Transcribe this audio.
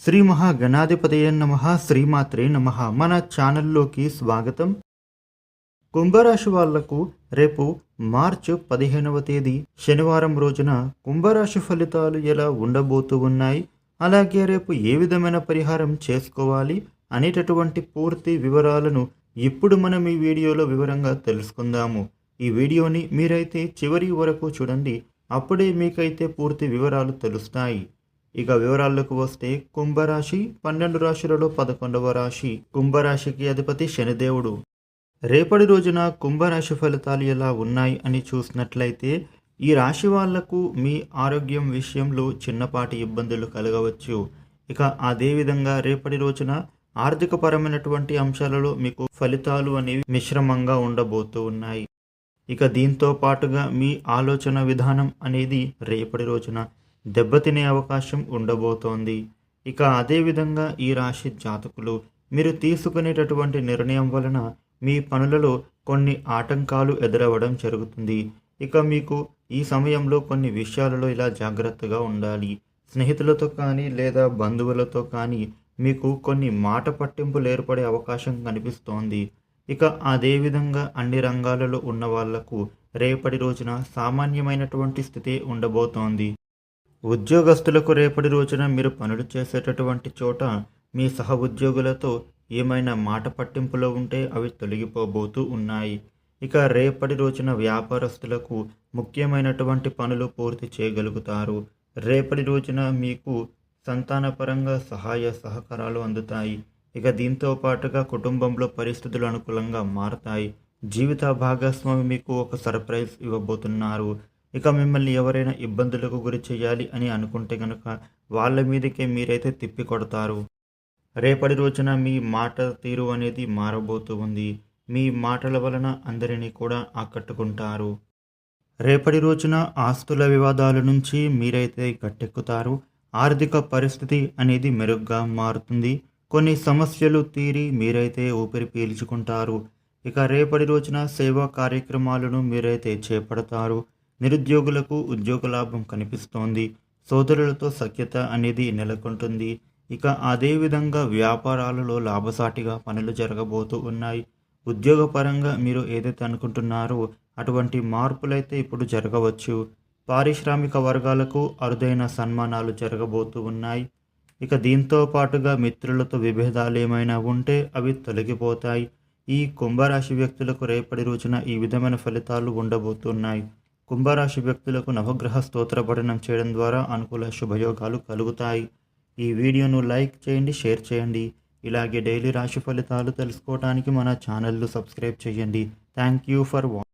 శ్రీ మహాగణాధిపతయ నమ శ్రీమాత్రే నమ. మన ఛానల్లోకి స్వాగతం. కుంభరాశి వాళ్ళకు రేపు మార్చి పదిహేనవ తేదీ శనివారం రోజున కుంభరాశి ఫలితాలు ఎలా ఉండబోతూ ఉన్నాయి అలాగే రేపు ఏ విధమైన పరిహారం చేసుకోవాలి అనేటటువంటి పూర్తి వివరాలను ఇప్పుడు మనం ఈ వీడియోలో వివరంగా తెలుసుకుందాము. ఈ వీడియోని మీరైతే చివరి వరకు చూడండి అప్పుడే మీకైతే పూర్తి వివరాలు తెలుస్తాయి. ఇక వివరాల్లోకి వస్తే కుంభరాశి పన్నెండు రాశులలో పదకొండవ రాశి. కుంభరాశికి అధిపతి శనిదేవుడు. రేపటి రోజున కుంభరాశి ఫలితాలు ఎలా ఉన్నాయి అని చూసినట్లయితే ఈ రాశి వాళ్ళకు మీ ఆరోగ్యం విషయంలో చిన్నపాటి ఇబ్బందులు కలగవచ్చు. ఇక అదేవిధంగా రేపటి రోజున ఆర్థికపరమైనటువంటి అంశాలలో మీకు ఫలితాలు అనేవి మిశ్రమంగా ఉండబోతూ ఉన్నాయి. ఇక దీంతో పాటుగా మీ ఆలోచన విధానం అనేది రేపటి రోజున దెబ్బతినే అవకాశం ఉండబోతోంది. ఇక అదేవిధంగా ఈ రాశి జాతకులు మీరు తీసుకునేటటువంటి నిర్ణయం వలన మీ పనులలో కొన్ని ఆటంకాలు ఎదురవ్వడం జరుగుతుంది. ఇక మీకు ఈ సమయంలో కొన్ని విషయాలలో ఇలా జాగ్రత్తగా ఉండాలి. స్నేహితులతో కానీ లేదా బంధువులతో కానీ మీకు కొన్ని మాట పట్టింపులు ఏర్పడే అవకాశం కనిపిస్తోంది. ఇక అదేవిధంగా అన్ని రంగాలలో ఉన్న వాళ్ళకు రేపటి రోజున సామాన్యమైనటువంటి స్థితి ఉండబోతోంది. ఉద్యోగస్తులకు రేపటి రోజున మీరు పనులు చేసేటటువంటి చోట మీ సహ ఉద్యోగులతో ఏమైనా మాట పట్టింపులో ఉంటే అవి తొలగిపోబోతూ ఉన్నాయి. ఇక రేపటి రోజున వ్యాపారస్తులకు ముఖ్యమైనటువంటి పనులు పూర్తి చేయగలుగుతారు. రేపటి రోజున మీకు సంతానపరంగా సహాయ సహకారాలు అందుతాయి. ఇక దీంతో పాటుగా కుటుంబంలో పరిస్థితులు అనుకూలంగా మారతాయి. జీవిత భాగస్వామి మీకు ఒక సర్ప్రైజ్ ఇవ్వబోతున్నారు. ఇక మిమ్మల్ని ఎవరైనా ఇబ్బందులకు గురి చేయాలి అని అనుకుంటే కనుక వాళ్ళ మీదకే మీరైతే తిప్పి కొడతారు. రేపటి రోజున మీ మాట తీరు అనేది మారబోతూ ఉంది. మీ మాటల వలన అందరినీ కూడా ఆకట్టుకుంటారు. రేపటి రోజున ఆస్తుల వివాదాల నుంచి మీరైతే గట్టెక్కుతారు. ఆర్థిక పరిస్థితి అనేది మెరుగ్గా మారుతుంది. కొన్ని సమస్యలు తీరి మీరైతే ఊపిరి పీల్చుకుంటారు. ఇక రేపటి రోజున సేవా కార్యక్రమాలను మీరైతే చేపడతారు. నిరుద్యోగులకు ఉద్యోగ లాభం కనిపిస్తోంది. సోదరులతో సఖ్యత అనేది నెలకొంటుంది. ఇక అదేవిధంగా వ్యాపారాలలో లాభసాటిగా పనులు జరగబోతూ ఉన్నాయి. ఉద్యోగపరంగా మీరు ఏదైతే అనుకుంటున్నారో అటువంటి మార్పులైతే ఇప్పుడు జరగవచ్చు. పారిశ్రామిక వర్గాలకు అరుదైన సన్మానాలు జరగబోతూ ఉన్నాయి. ఇక దీంతో పాటుగా మిత్రులతో విభేదాలు ఏమైనా ఉంటే అవి తొలగిపోతాయి. ఈ కుంభరాశి వ్యక్తులకు రేపటి రోజున ఈ విధమైన ఫలితాలు ఉండబోతున్నాయి. కుంభరాశి వ్యక్తులకు నవగ్రహ స్తోత్ర పఠనం చేయడం ద్వారా అనుకూల శుభయోగాలు కలుగుతాయి. ఈ వీడియోను లైక్ చేయండి షేర్ చేయండి. ఇలాగే డైలీ రాశి ఫలితాలు తెలుసుకోవడానికి మన ఛానల్ను సబ్స్క్రైబ్ చేయండి. Thank you for watching